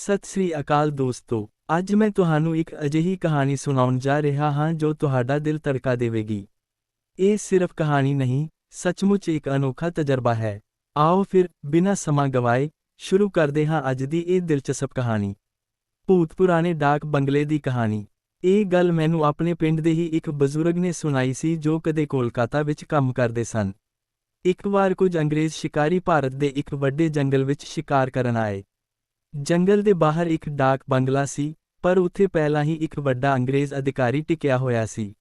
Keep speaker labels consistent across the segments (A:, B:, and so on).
A: ਸਤਿ ਸ੍ਰੀ ਅਕਾਲ ਦੋਸਤੋ, ਅੱਜ ਮੈਂ ਤੁਹਾਨੂੰ ਇੱਕ ਅਜਿਹੀ ਕਹਾਣੀ ਸੁਣਾਉਣ ਜਾ ਰਿਹਾ ਹਾਂ ਜੋ ਤੁਹਾਡਾ ਦਿਲ ਧੜਕਾ ਦੇਵੇਗੀ। ਇਹ ਸਿਰਫ ਕਹਾਣੀ ਨਹੀਂ, ਸੱਚਮੁੱਚ ਇੱਕ ਅਨੋਖਾ ਤਜਰਬਾ ਹੈ। ਆਓ ਫਿਰ ਬਿਨਾਂ ਸਮਾਂ ਗਵਾਏ ਸ਼ੁਰੂ ਕਰਦੇ ਹਾਂ ਅੱਜ ਦੀ ਇਹ ਦਿਲਚਸਪ ਕਹਾਣੀ। ਭੂਤ ਪੁਰਾਣੇ ਡਾਕ ਬੰਗਲੇ ਦੀ ਕਹਾਣੀ। ਇਹ ਗੱਲ ਮੈਨੂੰ ਆਪਣੇ ਪਿੰਡ ਦੇ ਹੀ ਇੱਕ ਬਜ਼ੁਰਗ ਨੇ ਸੁਣਾਈ ਸੀ ਜੋ ਕਦੇ ਕੋਲਕਾਤਾ ਵਿੱਚ ਕੰਮ ਕਰਦੇ ਸਨ। ਇੱਕ ਵਾਰ ਕੁਝ ਅੰਗਰੇਜ਼ ਸ਼ਿਕਾਰੀ ਭਾਰਤ ਦੇ ਇੱਕ ਵੱਡੇ ਜੰਗਲ ਵਿੱਚ ਸ਼ਿਕਾਰ ਕਰਨ ਆਏ। ਜੰਗਲ ਦੇ ਬਾਹਰ ਇੱਕ ਡਾਕ ਬੰਗਲਾ ਸੀ, ਪਰ ਉੱਥੇ ਪਹਿਲਾਂ ਹੀ ਇੱਕ ਵੱਡਾ ਅੰਗਰੇਜ਼ ਅਧਿਕਾਰੀ ਟਿਕਿਆ ਹੋਇਆ ਸੀ।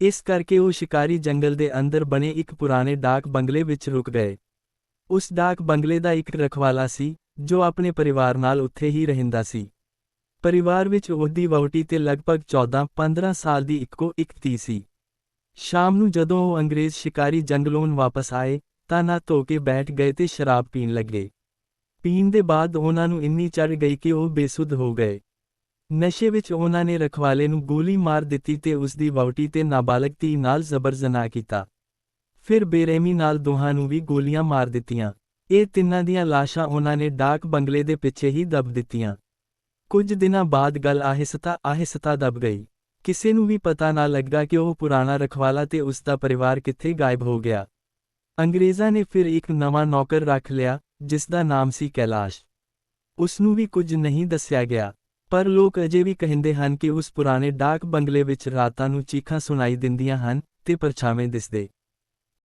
A: ਇਸ ਕਰਕੇ ਉਹ ਸ਼ਿਕਾਰੀ ਜੰਗਲ ਦੇ ਅੰਦਰ ਬਣੇ ਇੱਕ ਪੁਰਾਣੇ ਡਾਕ ਬੰਗਲੇ ਵਿੱਚ ਰੁਕ ਗਏ। ਉਸ ਡਾਕ ਬੰਗਲੇ ਦਾ ਇੱਕ ਰਖਵਾਲਾ ਸੀ, ਜੋ ਆਪਣੇ ਪਰਿਵਾਰ ਨਾਲ ਉੱਥੇ ਹੀ ਰਹਿੰਦਾ ਸੀ। ਪਰਿਵਾਰ ਵਿੱਚ ਉਹਦੀ ਵਹੁਟੀ ਤੇ ਲਗਭਗ 14-15 ਸਾਲ ਦੀ ਇੱਕੋ ਇੱਕ ਧੀ ਸੀ। ਸ਼ਾਮ ਨੂੰ ਜਦੋਂ ਉਹ ਅੰਗਰੇਜ਼ ਸ਼ਿਕਾਰੀ ਜੰਗਲੋਂ ਵਾਪਸ ਆਏ, ਤਾਂ ਨਾ ਧੋ ਕੇ ਬੈਠ ਗਏ ਤੇ ਸ਼ਰਾਬ ਪੀਣ ਲੱਗੇ। ਪੀਣ ਦੇ ਬਾਅਦ ਉਹਨਾਂ ਨੂੰ ਇੰਨੀ ਚੜ ਗਈ ਕਿ ਉਹ ਬੇਸੁੱਧ ਹੋ ਗਏ। ਨਸ਼ੇ ਵਿੱਚ ਉਹਨਾਂ ਨੇ ਰਖਵਾਲੇ ਨੂੰ ਗੋਲੀ ਮਾਰ ਦਿੱਤੀ ਤੇ ਉਸ ਦੀ ਵਹੁਟੀ ਤੇ ਨਾਬਾਲਗ ਧੀ ਨਾਲ ਜ਼ਬਰ ਜ਼ਨਾ ਕੀਤਾ। ਫਿਰ ਬੇਰਹਿਮੀ ਨਾਲ ਦੋਹਾਂ ਨੂੰ ਵੀ ਗੋਲੀਆਂ ਮਾਰ ਦਿੱਤੀਆਂ। ਇਹ ਤਿੰਨਾਂ ਦੀਆਂ ਲਾਸ਼ਾਂ ਉਹਨਾਂ ਨੇ ਡਾਕ ਬੰਗਲੇ ਦੇ ਪਿੱਛੇ ਹੀ ਦਬ ਦਿੱਤੀਆਂ। ਕੁਝ ਦਿਨਾਂ ਬਾਅਦ ਗੱਲ ਆਹਿਸਤਾ ਆਹਿਸਤਾ ਦਬ ਗਈ। ਕਿਸੇ ਨੂੰ ਵੀ ਪਤਾ ਨਾ ਲੱਗਾ ਕਿ ਉਹ ਪੁਰਾਣਾ ਰਖਵਾਲਾ ਤੇ ਉਸ ਦਾ ਪਰਿਵਾਰ ਕਿੱਥੇ ਗਾਇਬ ਹੋ ਗਿਆ। ਅੰਗਰੇਜ਼ਾਂ ਨੇ ਫਿਰ ਇੱਕ ਨਵਾਂ ਨੌਕਰ ਰੱਖ ਲਿਆ ਜਿਸ ਦਾ ਨਾਮ ਸੀ ਕੈਲਾਸ਼। ਉਸ ਨੂੰ ਵੀ ਕੁਝ ਨਹੀਂ ਦੱਸਿਆ ਗਿਆ, ਪਰ ਲੋਕ ਅਜੇ ਵੀ ਕਹਿੰਦੇ ਹਨ ਕਿ ਉਸ ਪੁਰਾਣੇ ਡਾਕ ਬੰਗਲੇ ਵਿੱਚ ਰਾਤਾਂ ਨੂੰ ਚੀਖਾਂ ਸੁਣਾਈ ਦਿੰਦੀਆਂ ਹਨ ਤੇ ਪਰਛਾਵੇਂ ਦਿਸਦੇ।